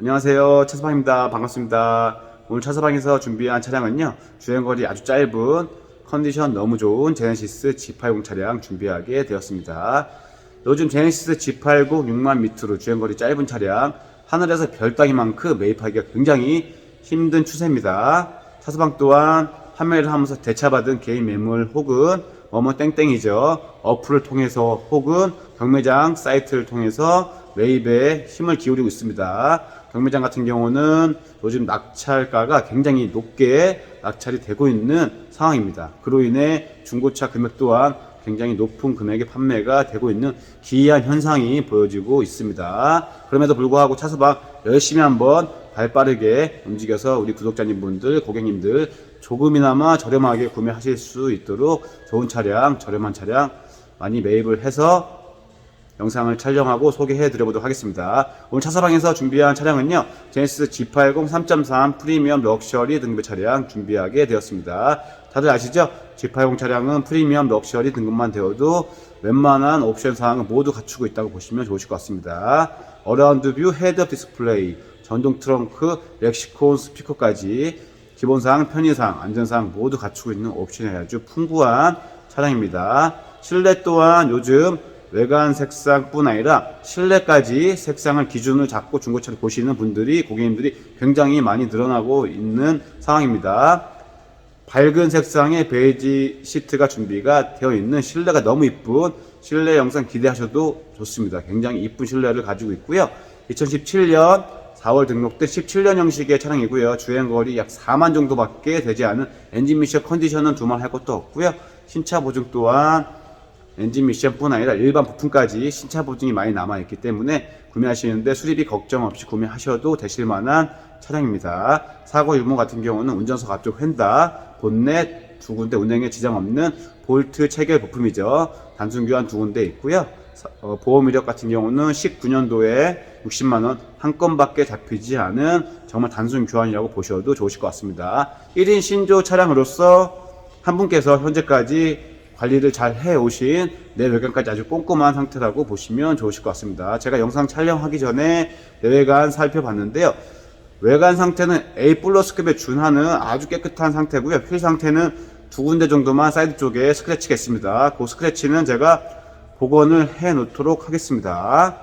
안녕하세요. 차서방입니다. 반갑습니다. 오늘 차서방에서 준비한 차량은요. 주행거리 아주 짧은 컨디션 너무 좋은 제네시스 G80 차량 준비하게 되었습니다. 요즘 제네시스 G80 6만 미터로 주행거리 짧은 차량 하늘에서 별 따기만큼 매입하기가 굉장히 힘든 추세입니다. 차서방 또한 판매를 하면서 대차받은 개인 매물 혹은 어머 땡땡이죠. 어플을 통해서 혹은 경매장 사이트를 통해서 매입에 힘을 기울이고 있습니다. 경매장 같은 경우는 요즘 낙찰가가 굉장히 높게 낙찰이 되고 있는 상황입니다. 그로 인해 중고차 금액 또한 굉장히 높은 금액의 판매가 되고 있는 기이한 현상이 보여지고 있습니다. 그럼에도 불구하고 차수박 열심히 한번 발 빠르게 움직여서 우리 구독자님 분들, 고객님들 조금이나마 저렴하게 구매하실 수 있도록 좋은 차량, 저렴한 차량 많이 매입을 해서 영상을 촬영하고 소개해 드려보도록 하겠습니다. 오늘 차사방에서 준비한 차량은요, 제네시스 G80 3.3 프리미엄 럭셔리 등급의 차량 준비하게 되었습니다. 다들 아시죠? G80 차량은 프리미엄 럭셔리 등급만 되어도 웬만한 옵션 사항을 모두 갖추고 있다고 보시면 좋으실 것 같습니다. 어라운드 뷰 헤드업 디스플레이, 전동 트렁크, 렉시콘 스피커까지 기본사항, 편의사항, 안전사항 모두 갖추고 있는 옵션이 아주 풍부한 차량입니다. 실내 또한 요즘 외관 색상뿐 아니라 실내까지 색상을 기준을 잡고 중고차를 보시는 분들이 고객님들이 굉장히 많이 늘어나고 있는 상황입니다. 밝은 색상의 베이지 시트가 준비가 되어 있는 실내가 너무 이쁜 실내 영상 기대하셔도 좋습니다. 굉장히 이쁜 실내를 가지고 있고요. 2017년 4월 등록된 17년 형식의 차량이고요. 주행거리 약 4만 정도밖에 되지 않은 엔진 미션 컨디션은 두말 할 것도 없고요. 신차 보증 또한 엔진 미션뿐 아니라 일반 부품까지 신차 보증이 많이 남아있기 때문에 구매하시는데 수리비 걱정 없이 구매하셔도 되실 만한 차량입니다. 사고 유무 같은 경우는 운전석 앞쪽 휀다, 본넷 두 군데 운행에 지장 없는 볼트 체결 부품이죠. 단순 교환 두 군데 있고요. 사- 어, 보험 이력 같은 경우는 19년도에 60만 원 한 건밖에 잡히지 않은 정말 단순 교환이라고 보셔도 좋으실 것 같습니다. 1인 신조 차량으로서 한 분께서 현재까지 관리를 잘 해 오신 내외관까지 아주 꼼꼼한 상태라고 보시면 좋으실 것 같습니다. 제가 영상 촬영하기 전에 내외관 살펴봤는데요. 외관 상태는 A 플러스급에 준하는 아주 깨끗한 상태고요. 휠 상태는 두 군데 정도만 사이드 쪽에 스크래치가 있습니다. 그 스크래치는 제가 복원을 해 놓도록 하겠습니다.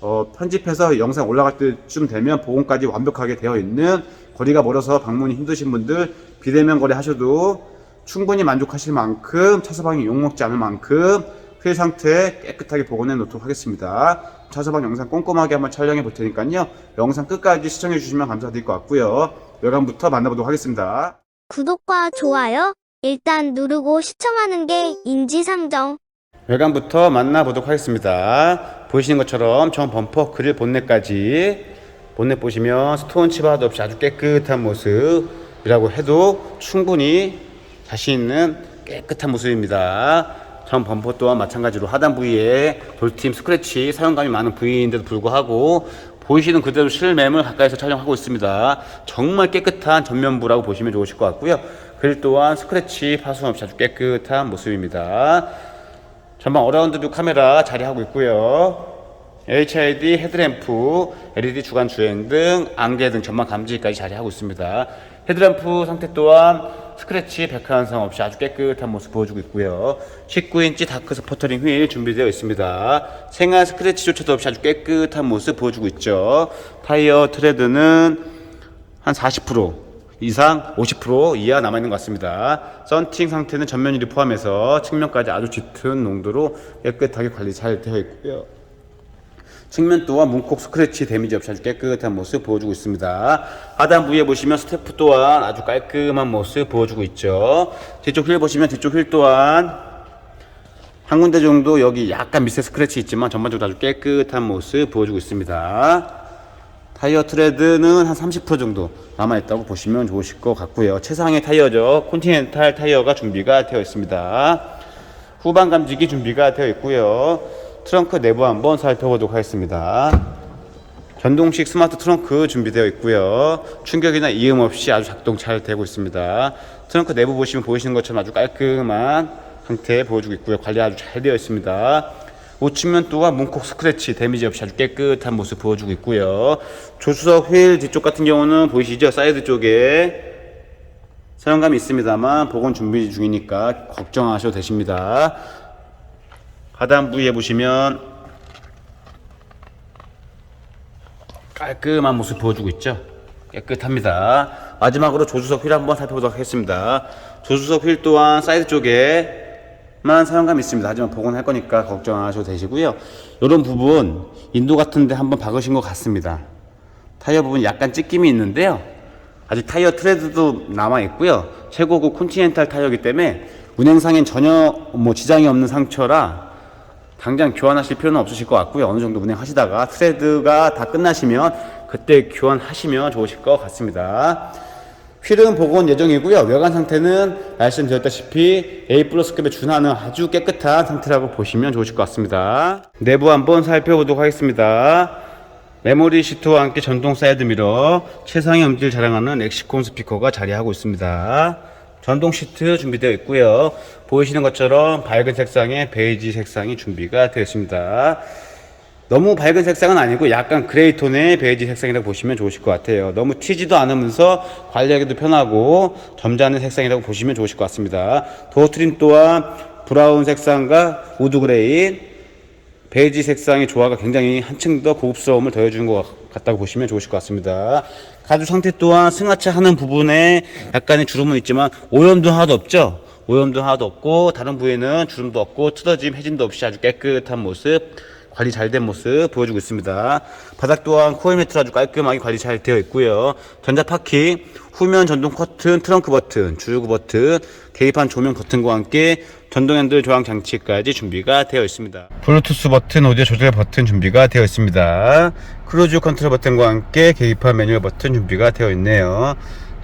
어, 편집해서 영상 올라갈 때쯤 되면 복원까지 완벽하게 되어 있는 거리가 멀어서 방문이 힘드신 분들 비대면 거래 하셔도 충분히 만족하실 만큼 차서방이 욕먹지 않을 만큼 휠 상태 깨끗하게 복원해 놓도록 하겠습니다. 차서방 영상 꼼꼼하게 한번 촬영해 볼 테니까요. 영상 끝까지 시청해 주시면 감사드릴 것 같고요. 외관부터 만나보도록 하겠습니다. 구독과 좋아요 일단 누르고 시청하는 게 인지상정. 외관부터 만나보도록 하겠습니다. 보시는 것처럼 전 범퍼 그릴 본넷까지 본넷 보시면 스톤 칩 하나도 없이 아주 깨끗한 모습이라고 해도 충분히 자신 있는 깨끗한 모습입니다. 전 범퍼 또한 마찬가지로 하단 부위에 돌팀 스크래치 사용감이 많은 부위인데도 불구하고 보이시는 그대로 실매물 가까이서 촬영하고 있습니다. 정말 깨끗한 전면부라고 보시면 좋으실 것 같고요. 그릴 또한 스크래치 파손 없이 아주 깨끗한 모습입니다. 전방 어라운드 뷰 카메라 자리하고 있고요. HID 헤드램프, LED 주간 주행 등 안개 등 전방 감지까지 자리하고 있습니다. 헤드램프 상태 또한 스크래치 백화 현상 없이 아주 깨끗한 모습 보여주고 있고요. 19인치 다크 스포터링 휠 준비되어 있습니다. 생활 스크래치조차도 없이 아주 깨끗한 모습 보여주고 있죠. 타이어 트레드는 한 40% 이상 50% 이하 남아있는 것 같습니다. 썬팅 상태는 전면 유리 포함해서 측면까지 아주 짙은 농도로 깨끗하게 관리 잘 되어 있고요. 측면 또한 문콕 스크래치 데미지 없이 아주 깨끗한 모습 보여주고 있습니다. 하단 부위에 보시면 스태프 또한 아주 깔끔한 모습 보여주고 있죠. 뒤쪽 휠 보시면 뒤쪽 휠 또한 한 군데 정도 여기 약간 밑에 스크래치 있지만 전반적으로 아주 깨끗한 모습 보여주고 있습니다. 타이어 트레드는 한 30% 정도 남아있다고 보시면 좋으실 것 같고요. 최상의 타이어죠. 콘티넨탈 타이어가 준비가 되어 있습니다. 후방 감지기 준비가 되어 있고요. 트렁크 내부 한번 살펴보도록 하겠습니다. 전동식 스마트 트렁크 준비되어 있고요. 충격이나 이음 없이 아주 작동 잘 되고 있습니다. 트렁크 내부 보시면 보이시는 것처럼 아주 깔끔한 상태 보여주고 있고요. 관리 아주 잘 되어 있습니다. 우측면 또한 문콕 스크래치 데미지 없이 아주 깨끗한 모습 보여주고 있고요. 조수석 휠 뒤쪽 같은 경우는 보이시죠? 사이드 쪽에 사용감이 있습니다만 복원 준비 중이니까 걱정하셔도 되십니다. 하단 부위에 보시면 깔끔한 모습 보여주고 있죠. 깨끗합니다. 마지막으로 조수석 휠 한번 살펴보도록 하겠습니다. 조수석 휠 또한 사이드 쪽에 만 사용감이 있습니다. 하지만 복원할 거니까 걱정 안 하셔도 되시고요. 이런 부분 인도 같은데 한번 박으신 것 같습니다. 타이어 부분 약간 찢김이 있는데요. 아직 타이어 트레드도 남아 있고요. 최고급 콘티넨탈 타이어이기 때문에 운행상엔 전혀 뭐 지장이 없는 상처라 당장 교환하실 필요는 없으실 것 같고요. 어느 정도 운행하시다가 트레드가 다 끝나시면 그때 교환하시면 좋으실 것 같습니다. 휠은 복원 예정이고요. 외관 상태는 말씀드렸다시피 A 플러스급에 준하는 아주 깨끗한 상태라고 보시면 좋으실 것 같습니다. 내부 한번 살펴보도록 하겠습니다. 메모리 시트와 함께 전동 사이드 미러, 최상의 음질 자랑하는 엑시콘 스피커가 자리하고 있습니다. 전동 시트 준비되어 있고요. 보이시는 것처럼 밝은 색상의 베이지 색상이 준비가 되어 있습니다. 너무 밝은 색상은 아니고 약간 그레이 톤의 베이지 색상이라고 보시면 좋으실 것 같아요. 너무 튀지도 않으면서 관리하기도 편하고 점잖은 색상이라고 보시면 좋으실 것 같습니다. 도어 트림 또한 브라운 색상과 우드 그레이, 베이지 색상의 조화가 굉장히 한층 더 고급스러움을 더해주는 것 같다고 보시면 좋으실 것 같습니다. 가죽 상태 또한 승하차 하는 부분에 약간의 주름은 있지만 오염도 하나도 없죠. 오염도 하나도 없고 다른 부위는 주름도 없고 트러짐, 해진도 없이 아주 깨끗한 모습 관리 잘 된 모습 보여주고 있습니다. 바닥 또한 코일 매트로 아주 깔끔하게 관리 잘 되어 있고요. 전자 파킹, 후면 전동 커튼, 트렁크 버튼, 주유구 버튼, 개입한 조명 버튼과 함께 전동 핸들 조항 장치까지 준비가 되어 있습니다. 블루투스 버튼, 오디오 조절 버튼 준비가 되어 있습니다. 크루즈 컨트롤 버튼과 함께 개입한 매뉴얼 버튼 준비가 되어 있네요.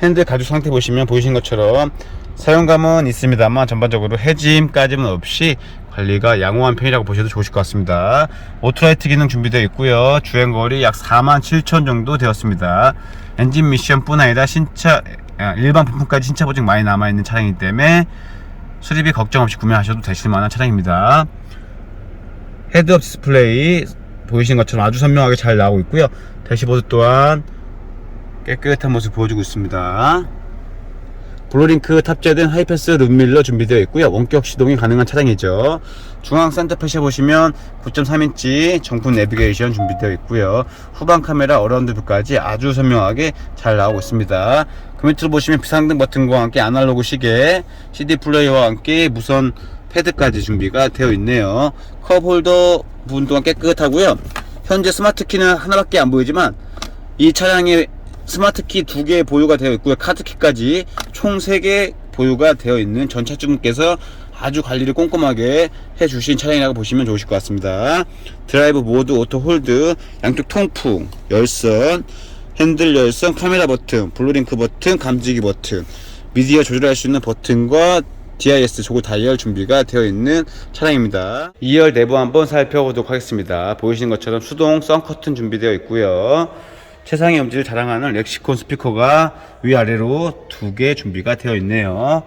핸들 가죽 상태 보시면 보이신 것처럼 사용감은 있습니다만 전반적으로 해짐까지는 없이 관리가 양호한 편이라고 보셔도 좋으실 것 같습니다. 오토라이트 기능 준비되어 있고요. 주행거리 약 4만 7천 정도 되었습니다. 엔진 미션뿐 아니라 신차 아, 일반 부품까지 신차 보증 많이 남아있는 차량이기 때문에 수리비 걱정 없이 구매하셔도 되실 만한 차량입니다. 헤드업 디스플레이 보이시는 것처럼 아주 선명하게 잘 나오고 있고요. 대시보드 또한 깨끗한 모습 보여주고 있습니다. 블루링크 탑재된 하이패스 룸밀러 준비되어 있고요. 원격 시동이 가능한 차량이죠. 중앙 센터페시에 보시면 9.3인치 정품 내비게이션 준비되어 있고요. 후방 카메라 어라운드 뷰까지 아주 선명하게 잘 나오고 있습니다. 그 밑으로 보시면 비상등 버튼과 함께 아날로그 시계, CD 플레이어와 함께 무선 패드까지 준비가 되어 있네요. 컵 홀더 부분 또한 깨끗하고요. 현재 스마트 키는 하나밖에 안 보이지만 이 차량에 스마트키 두개 보유가 되어 있고요. 카드키까지 총세개 보유가 되어 있는 전 차주분께서 아주 관리를 꼼꼼하게 해주신 차량이라고 보시면 좋으실 것 같습니다. 드라이브 모드, 오토 홀드, 양쪽 통풍, 열선, 핸들 열선, 카메라 버튼, 블루링크 버튼, 감지기 버튼, 미디어 조절할 수 있는 버튼과 DIS 조그 다이얼 준비가 되어 있는 차량입니다. 2열 내부 한번 살펴보도록 하겠습니다. 보이시는 것처럼 수동 썬커튼 준비되어 있고요. 최상의 음질을 자랑하는 렉시콘 스피커가 위아래로 두 개 준비가 되어 있네요.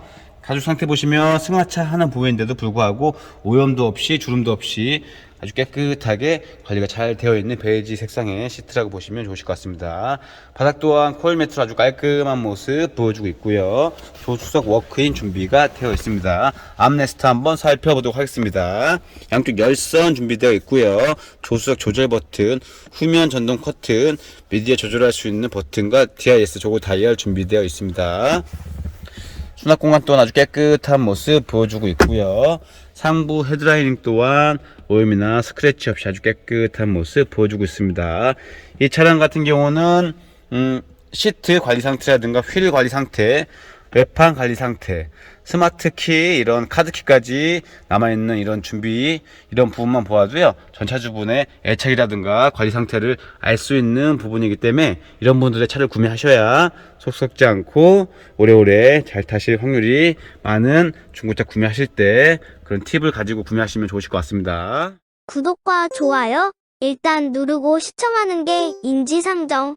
가죽 상태 보시면 승하차 하는 부위인데도 불구하고 오염도 없이 주름도 없이 아주 깨끗하게 관리가 잘 되어 있는 베이지 색상의 시트라고 보시면 좋으실 것 같습니다. 바닥 또한 코일 매트로 아주 깔끔한 모습 보여주고 있고요. 조수석 워크인 준비가 되어 있습니다. 암레스트 한번 살펴보도록 하겠습니다. 양쪽 열선 준비되어 있고요. 조수석 조절 버튼, 후면 전동 커튼, 미디어 조절할 수 있는 버튼과 DIS 조그 다이얼 준비되어 있습니다. 수납 공간 또한 아주 깨끗한 모습 보여주고 있고요. 상부 헤드라이닝 또한 오염이나 스크래치 없이 아주 깨끗한 모습 보여주고 있습니다. 이 차량 같은 경우는 음, 시트 관리 상태라든가 휠 관리 상태, 외판 관리 상태, 스마트 키 이런 카드 키까지 남아있는 이런 준비 이런 부분만 보아도요 전차 주분의 애착이라든가 관리 상태를 알 수 있는 부분이기 때문에 이런 분들의 차를 구매하셔야 속 썩지 않고 오래오래 잘 타실 확률이 많은 중고차 구매하실 때 그런 팁을 가지고 구매하시면 좋으실 것 같습니다. 구독과 좋아요 일단 누르고 시청하는 게 인지상정.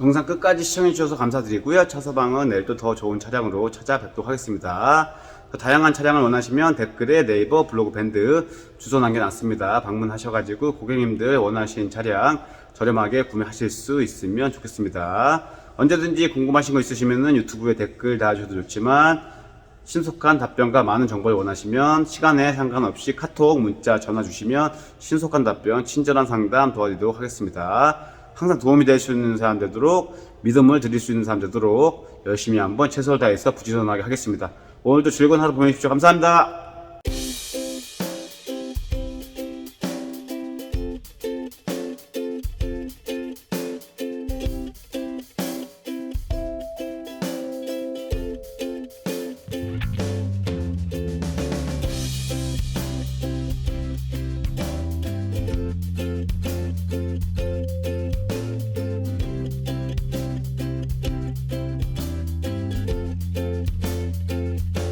영상 끝까지 시청해주셔서 감사드리고요. 차서방은 내일도 더 좋은 차량으로 찾아뵙도록 하겠습니다. 더 다양한 차량을 원하시면 댓글에 네이버 블로그 밴드 주소 남겨놨습니다. 방문하셔가지고 고객님들 원하신 차량 저렴하게 구매하실 수 있으면 좋겠습니다. 언제든지 궁금하신 거 있으시면 유튜브에 댓글 달아주셔도 좋지만 신속한 답변과 많은 정보를 원하시면 시간에 상관없이 카톡, 문자, 전화 주시면 신속한 답변, 친절한 상담 도와드리도록 하겠습니다. 항상 도움이 될 수 있는 사람 되도록 믿음을 드릴 수 있는 사람 되도록 열심히 한번 최선을 다해서 부지런하게 하겠습니다. 오늘도 즐거운 하루 보내십시오. 감사합니다.